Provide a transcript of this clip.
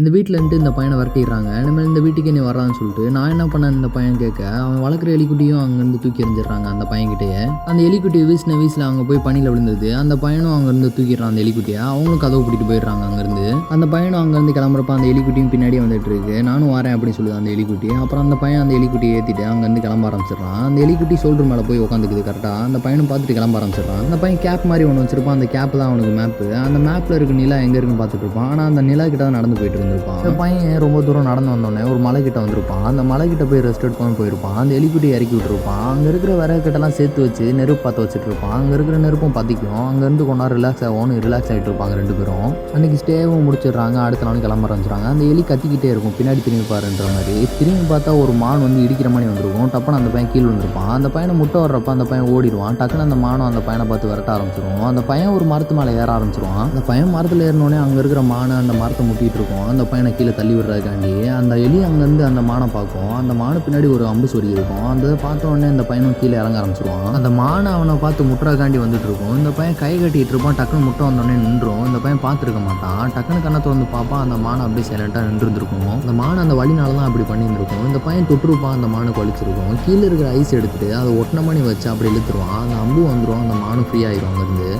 இந்த வீட்டில் இருந்துட்டு இந்த பையனை விரட்டிடுறாங்க. இனிமேல் இந்த வீட்டுக்கு நீ வரான்னு சொல்லிட்டு நான் என்ன பண்ணேன் இந்த பையன் கேட்க அவன் வளர்க்குற எலிக்குட்டியும் அங்கேருந்து தூக்கி எறிஞ்சிடுறாங்க அந்த பையன்கிட்டயே. அந்த எலிக்குட்டி வீசின வீசில் அங்கே போய் பணியில் விழுந்தது. அந்த பையனும் அங்கேருந்து தூக்கிடுறான் அந்த எலிக்குட்டியை. அவங்களும் கதவு பிடிட்டு போயிடுறாங்க அங்கேருந்து. அந்த பையனும் அங்கேருந்து கிளம்புறப்ப அந்த எலிக்குட்டியும் பின்னாடியே வந்துட்டு இருக்கு நானும் வரேன் அப்படின்னு சொல்லுது அந்த எலிக்குட்டி. அப்புறம் அந்த பையன் அந்த எலிக்குட்டியை ஏற்றிட்டு அங்கேருந்து கிளம்ப ஆரம்பிச்சிடுறான். அந்த எலிக்குட்டி சோல்டர் மேலே போய் உட்காந்துக்குது கரெக்டாக அந்த பையனும் பார்த்துட்டு கிளம்ப ஆரம்பிச்சிடுறான். அந்த பையன் கேப் மாதிரி ஒன்று வச்சிருப்பான். அந்த கேப் தான் அவனுக்கு மேப்பு அந்த மேப்பில் இருக்க நிலா எங்கே இருக்குன்னு பார்த்துட்டு இருப்பான். ஆனால் அந்த நிலா கிட்ட தான் நடந்து போயிட்டு இருந்திருப்பான். அந்த பையன் ரொம்ப தூரம் நடந்து வந்தோடனே ஒரு மலை கிட்ட வந்திருப்பான். அந்த மலை கிட்ட போய் ரெஸ்ட் எடுப்பான்னு போயிருப்பான். அந்த எலிக்குட்டி இறக்கி விட்டுருப்பான். அங்கே இருக்கிற விறகுக்கிட்டலாம் சேர்த்து வச்சு நெருப்பு பார்த்து வச்சுட்டு இருப்பான். அங்கே இருக்கிற நெருப்பும் பற்றிக்கும் அங்கேருந்து கொண்டா ரிலாக்ஸ் ஆகும் ரிலாக்ஸ் ஆகிட்டு இருப்பாங்க ரெண்டு பேரும். அன்னைக்கு ஸ்டேவும் முடிச்சிடுறாங்க. அடுத்த நாள் கிளம்ப ஆரம்பிச்சிடுறாங்க. அந்த எலி கத்திக்கிட்டே இருக்கும். பின்னாடி திரும்பி பாருன்ற மாதிரி. திரும்பி பார்த்தா ஒரு மான் வந்து இடிக்கிற மாதிரி வந்திருக்கும். டப்புன்னு அந்த பையன் கீழே வந்திருப்பான் அந்த பையனை முட்டை வர்றப்ப அந்த பையன் ஓடிடுவான். டக்குன்னு அந்த மானும் அந்த பையனை பார்த்து விரட்ட ஆரம்பிச்சிருவோம் அந்த பையன் ஒரு மரத்து மேலே ஏற ஆரம்பிச்சிருவான். அந்த பையன் மரத்தில் ஏறினோடனே அங்கே இருக்கிற மானை அந்த மரத்தை முட்டிட்டு இருக்கும். அந்த பையனை கீழே தள்ளி விடுறதுக்காண்டி அந்த எலி அங்கேருந்து அந்த மானை பார்க்கும். அந்த மானு பின்னாடி ஒரு அம்பு சொறி இருக்கும். அந்த பார்த்த உடனே அந்த பையனும் கீழே இறங்க ஆரம்பிச்சிருவான். அந்த மானை அவனை பார்த்து முட்டுறதுக்காண்டி வந்துட்டு இருக்கும். இந்த பையன் கை கட்டிட்டு இருப்பான். டக்குன்னு முட்டை வந்தோடனே நின்றும் இந்த பையன் பார்த்துருக்க மாட்டான். டக்குன்னு கண்ணை திறந்து பார்ப்பான். அந்த மானை அப்படியே சைலண்டாக நின்றுருந்துருக்கும். அந்த மானை அந்த வழினால தான் அப்படி பண்ணியிருந்துருக்கும். இந்த பையன் தொட்டுருப்பான் அந்த மானை வலிச்சிருக்கும் கீழே இருக்கிற ஐஸ் எடுத்துட்டு அதை ஒட்டின மணி வச்சு அப்படி இழுத்துருவான். அந்த அம்பு வந்துடும் அந்த மானு ஃப்ரீ ஆயிரும் அங்கேருந்து.